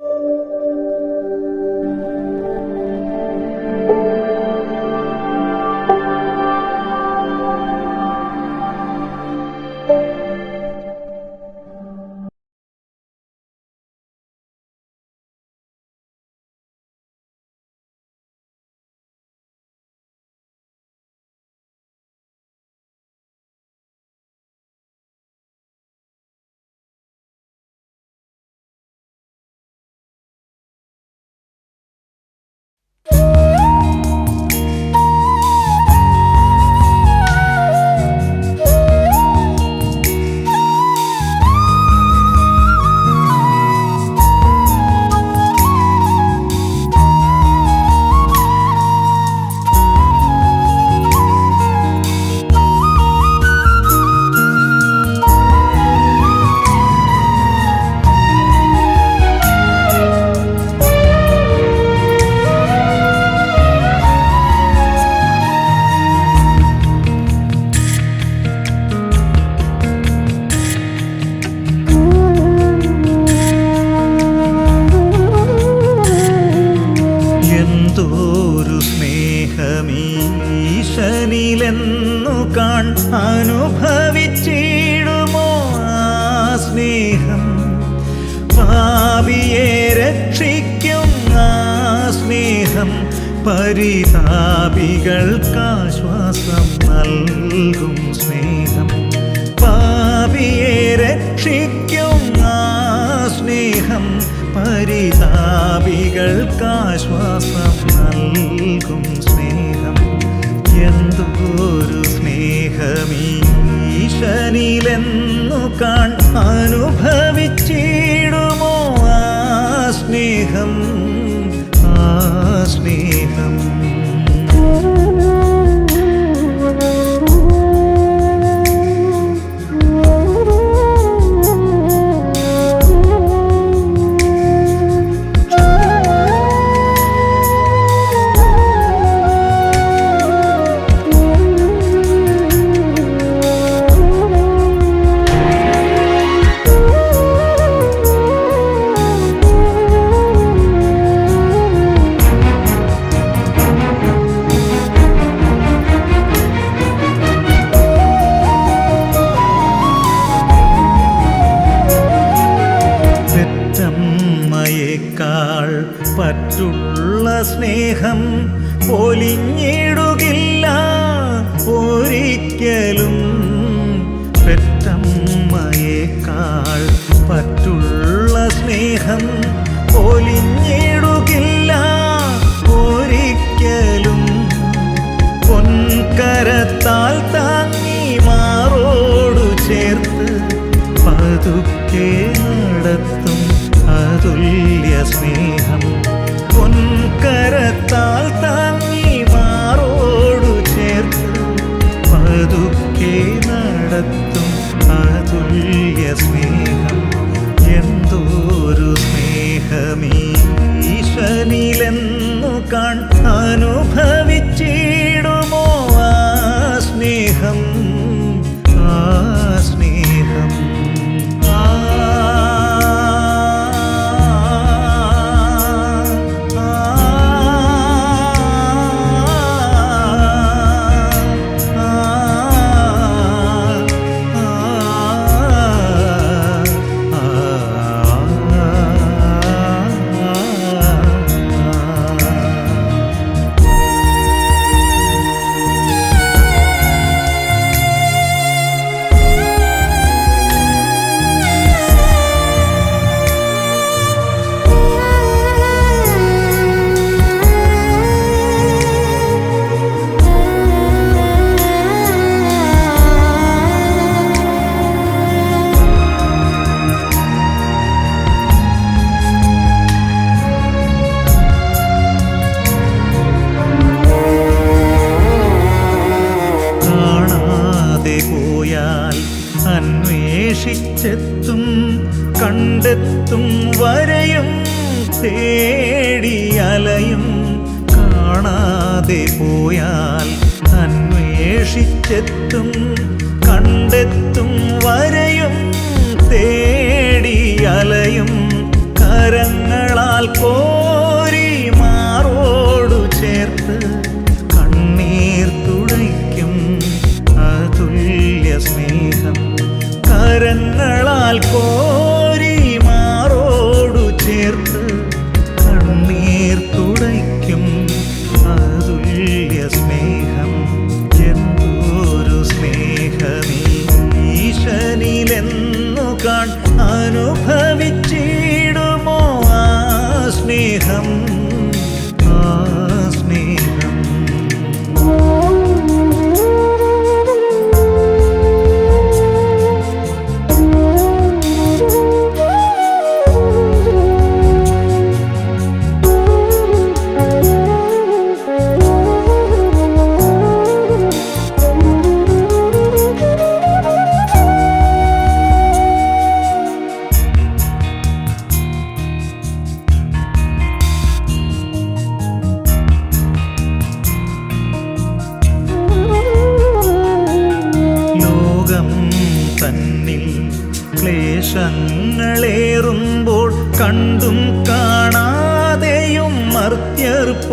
എന്തോരു അനുഭവിച്ചിടുമോ ആ സ്നേഹം? ഭാവിയെ രക്ഷിക്കും ആ സ്നേഹം. പരിതാപികൾക്കാശ്വാസം നൽകും സ്നേഹം. പാപിയെ രക്ഷിക്കും ആ സ്നേഹം. പരിതാപികൾക്കാശ്വാസം നൽകും സ്നേഹമീശനിലെന്നു കാൺ അനുഭവിച്ചിടുമോ ആ സ്നേഹം? ആ സ്നേഹം. ഒരിക്കലും പെറ്റമ്മയേക്കാൾ പറ്റുള്ള സ്നേഹം ഒലിഞ്ഞിടുകില്ല. ഒരിക്കലും പൊൻകരത്താൽ താങ്ങി മാറോടു ചേർത്ത് പതുക്കെ നടത്തും അതുല്യ സ്നേഹം. പൊൻകരത്താൽ അന്വേഷിച്ചെത്തും കണ്ടെത്തും വരയും തേടി അലയും കരങ്ങളാൽ കോരി മാറോടു ചേർത്ത് കണ്ണീർ തുളയ്ക്കും. അതുല്യ സ്നേഹം കരങ്ങളാൽ കോരി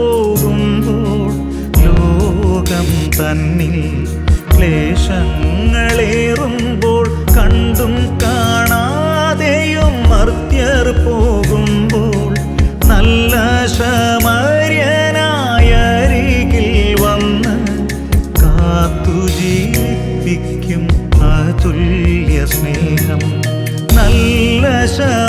പോകുമ്പോൾ ലോകം തന്നിൽ ക്ലേശങ്ങളേറുമ്പോൾ കണ്ടും കാണാതെയും മർത്യർ പോകുമ്പോൾ നല്ല ശമര്യനായ അരികിൽ വന്ന് കാത്തു ജീവിപ്പിക്കും അതുല്യ സ്നേഹം. നല്ല ശമര്യനായ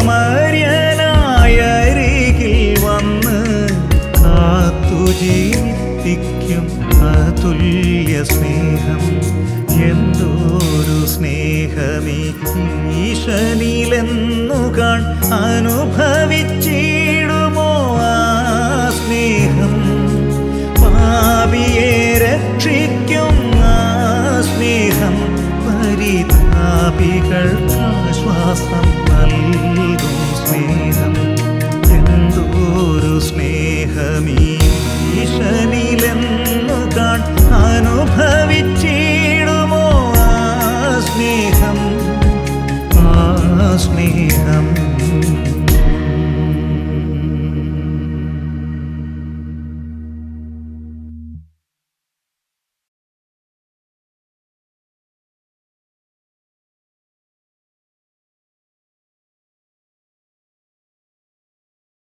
ജീവിപ്പിക്കും അതുല്യ സ്നേഹം. എന്തോരു സ്നേഹമേ ഈശനിലെന്നു കാൺ അനുഭവിച്ചിടുമോ ആ സ്നേഹം? പാപിയെ രക്ഷിക്കും ആ സ്നേഹം. പരിതാപികൾക്ക് ആശ്വാസം നൽകും സ്നേഹം.